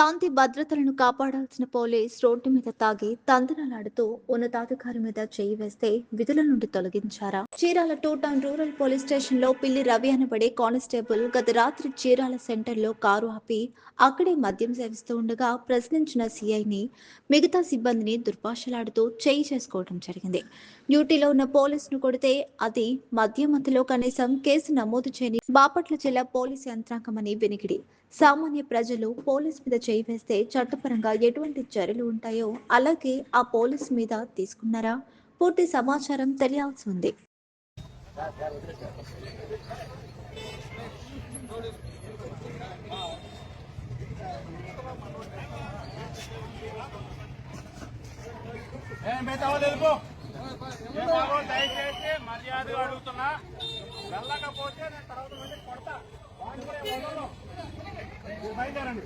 శాంతి భద్రతలను కాపాడాల్సిన police road మీద తాగి తందనలాడుతూ ఉన్నతాధికారి మీద చేయి వేస్తే విధుల నుండి తొలగించారా? Chirala two town rural police స్టేషన్లో పిల్లి రవి అనబడే కానిస్టేబుల్ గత రాత్రి చీరాల సెంటర్లో కారు ఆపి అక్కడే మద్యం సేవిస్తూ ఉండగా ప్రశ్నించిన సిఐని మిగతా సిబ్బందిని దుర్భాషలాడుతూ చేయి చేసుకోవడం జరిగింది. డ్యూటీలో ఉన్న పోలీసును కొడితే అది మద్యమతిలో కనీసం కేసు నమోదు చేయని బాపట్ల జిల్లా పోలీస్ యంత్రాంగమని వినికిడి. సామాన్య ప్రజలు పోలీస్ మీద చేయి వేస్తే చట్టపరంగా ఎటువంటి చర్యలు ఉంటాయో అలాగే ఆ పోలీస్ మీద తీసుకున్నారా? పూర్తి సమాచారం తెలియాల్సి ఉంది. ఏం దయచేసి మర్యాదగా అడుగుతున్నా. వెళ్ళకపోతే నేను తర్వాత మళ్ళీ కొడతా. బయలుదేరండి.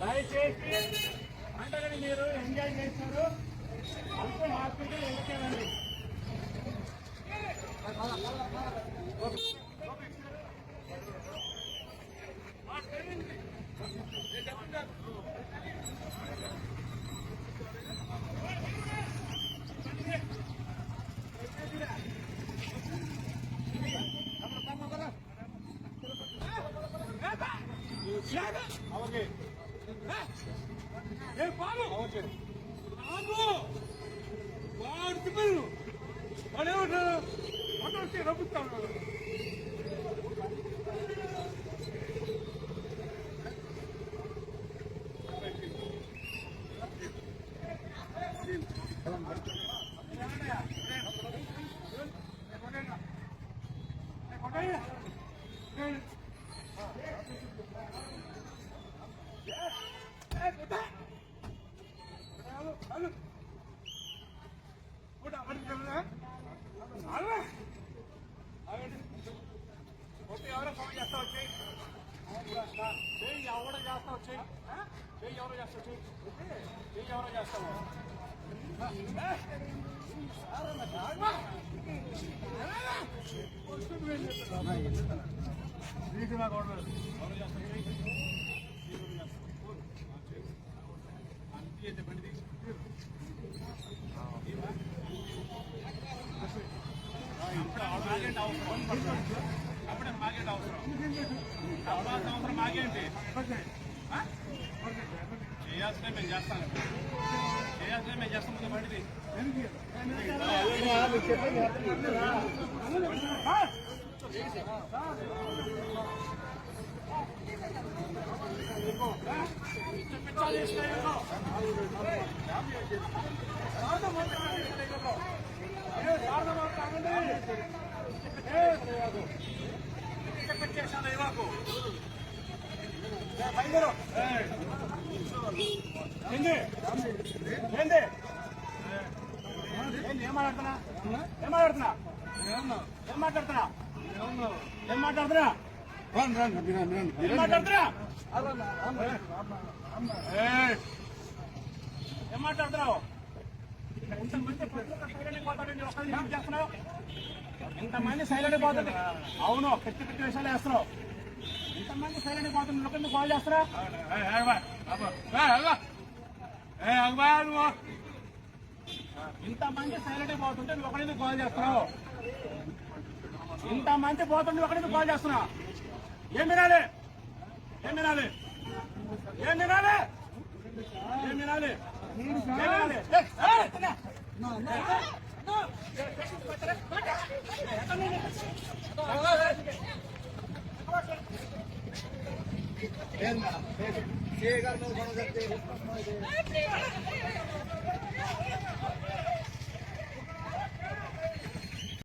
దయచేసి అంటే మీరు ఎంజాయ్ చేస్తారు. ఓకే ఏ బాబు ఓకే బాబు వాడు తిప్పలు వాడు ఏమంటారు వాడు వచ్చి రబ్బుతాడు ఎవరో ఫోన్ చేస్తా వచ్చేయి చెయ్యి ఎవరో చేస్తా వచ్చేయి చెయ్యి ఎవరో చేస్తా వచ్చేయి చెయ్యి ఎవరో చేస్తావు నీకు నాకు ఎవరో చేస్తా అప్పుడే మాగేంటి అవసరం తర్వాత అవసరం మాగేంటి ఆ? చేయాల్సిన మేము చేస్తాం చేయాల్సిన మేము చేస్తాం ముందు బండిది పెట్టేసాను ఇవాకు బయలుదేరు ఏంది ఏంది ఏం మాట్లాడుతున్నా ఏం మాట్లాడుతున్నా ఏం మాట్లాడుతున్నా ఏం మాట్లాడుతున్నా రండి మాట్లాడుతున్నా ఏయ్. ఏం ఇంతమంది సైలెంట్ ఏం చేస్తున్నావు ఇంతమంది సైలెంట్ పోతుంది అవును పెట్టి పెట్టి విషయాలు వేస్తున్నావు ఇంతమంది సైలెంట్ పోతుంది ఒకరిని కాల్ చేస్తారా ఇంతమంది సైలెంట్ పోతుంటే ఒకరిని కాల్ చేస్తున్నావు ఇంతమంది పోతుంటే ఒకరిని కాల్ చేస్తున్నావు ఏం వినాలి ఏం వినాలి ఏం వినాలి ఏం వినాలి